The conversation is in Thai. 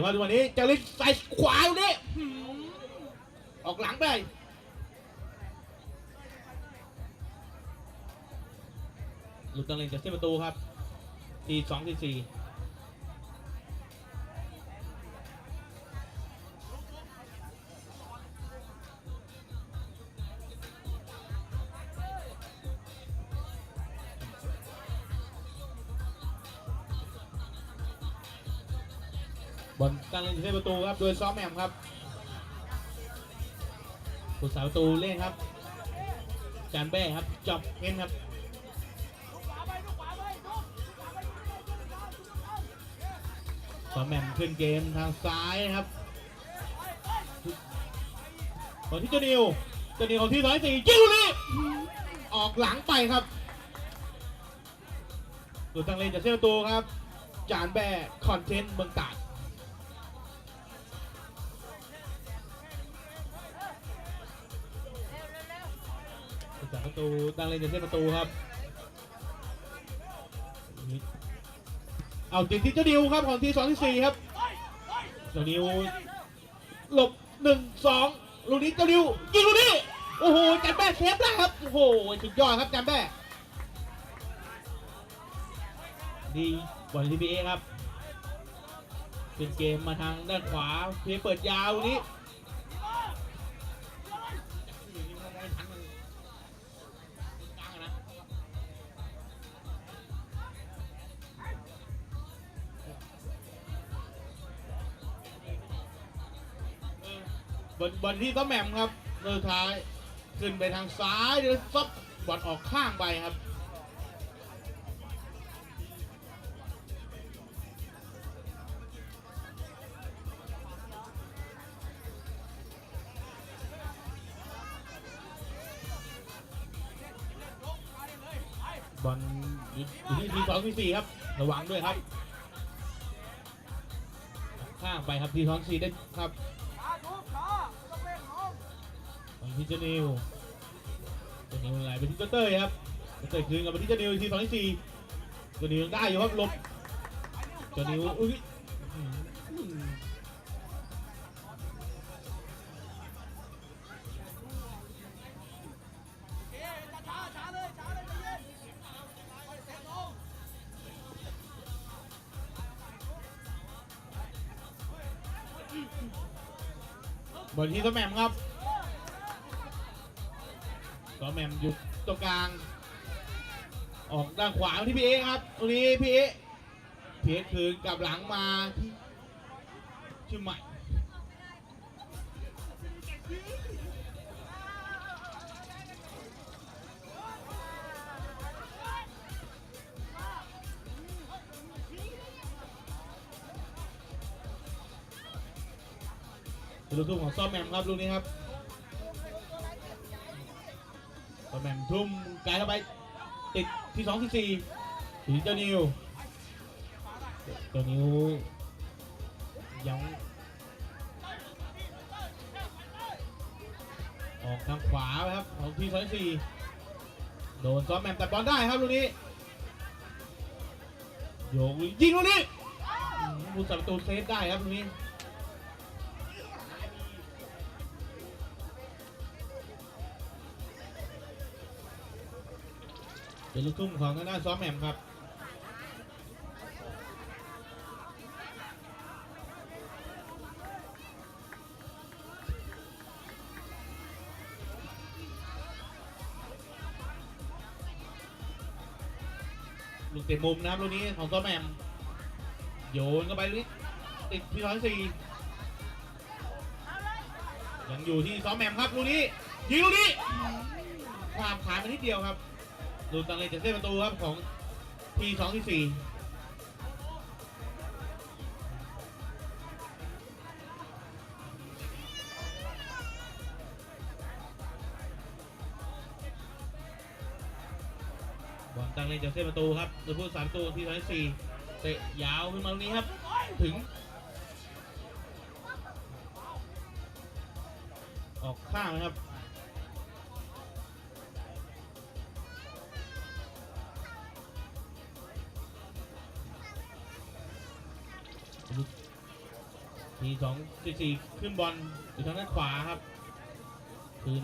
มมาดูวันนี้จาริสใส่ขวาอยู่นี่หืมออกหลังไปหลุดตำแหน่งจากเส้นประตูครับทีสองทีสี่ บอลตั้งเล่นที่เส้ประตูครับ โดยซ้อมแหมมครับผู้สาประตูเล่นครับ จานแบ้ครับจอบเงินครับซ้อมแหมมขึ้นเกมทางซ้ายครับก่อนที่เจานิวเจานิวของที่ร้อยสี่จิ้วนี่ออกหลังไปครับตัวตั้งเล่นจากเส้นประตูครับ จานแบ้คอนเทนต์เมืองตาด ผู้สาประตูตั้งเล่นจากเส้ประตูครับเอาติดที่เจ้านิวครับของทีสองที่สี่ครับเจ้านิวหลบหนึ่งสองลูกนี้เจ้านิวยิงลูกนี้โอ้โหจันแบ้เซฟได้ครับโอ้โหสุดยอดครับจันแบ้ดีบอลทีพีเอครับเป็นเกมมาทางด้านขวาเพียเปิดยาวนี้ บอลบอลที่ต้อมแหม่มครับสุดท้ายขึ้นไปทางซ้ายเดี๋ยวซับบอลออกข้างไปครับบอลอยู่ที่ทีสองทีสี่ครับ ระวังด้วยครับ ข้างไปครับทีสองสี่ได้ครับ ที่เจนิวเจนิวไหลไปที่เจ้าเต้ยครับเจ้าเต้ยคืนกลับมาที่เจนิวอีกทีสองที่สี่เจนิวยังได้อยู่ครับหลบเจนิวอุ้ยอื้อหือบอลที่สแหมมครับส แหมมอยู่ตรงกลาง ออกด้านขวาที่พี่เอครับตรงนี้พี่เอพี่เอคืนกลับหลังมาที่ชื่อใหม่ลูกทุ่งของซ้อมแมมครับลูกนี้ครับ อมแมมทุ่มไกลเข้าไปติดที่สองที่สี่ถึงเจ้านิวเจ้านิวยังออกทางขวาครับของที่สองที่สี่โดนซ้อมแหมมตัดบอลได้ครับลูกนี้โยกยิงลูกนี้อืมผู้สับประตูเซฟได้ครับลูกนี้ เป็นลูกทุ่งของทางด้านซ้อมแหม่มครับลูกเตะมุมนะครับลูกนี้ของซ้อมแหม่มโยนเข้าไปลูกติดที่ร้อยสี่ยังอยู่ที่ซ้อมแหม่มครับลูกนี้ยิงลูกนี้ความขาดไปนิดเดียวครับ ดูตังเลยจากเส้นประตูครับของทีสองที่สี่บอลตังเลยจากเส้นประตูครับโดยผู้สามประตูทีสองที่สี่เตะยาวขึ้นมาตรงนี้ครับ ถึง ออกข้างนะครับ ทีสองทีสี่ขึ้นบอลอยู่ทางด้านขวาครับคืน